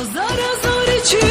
Azar azar içim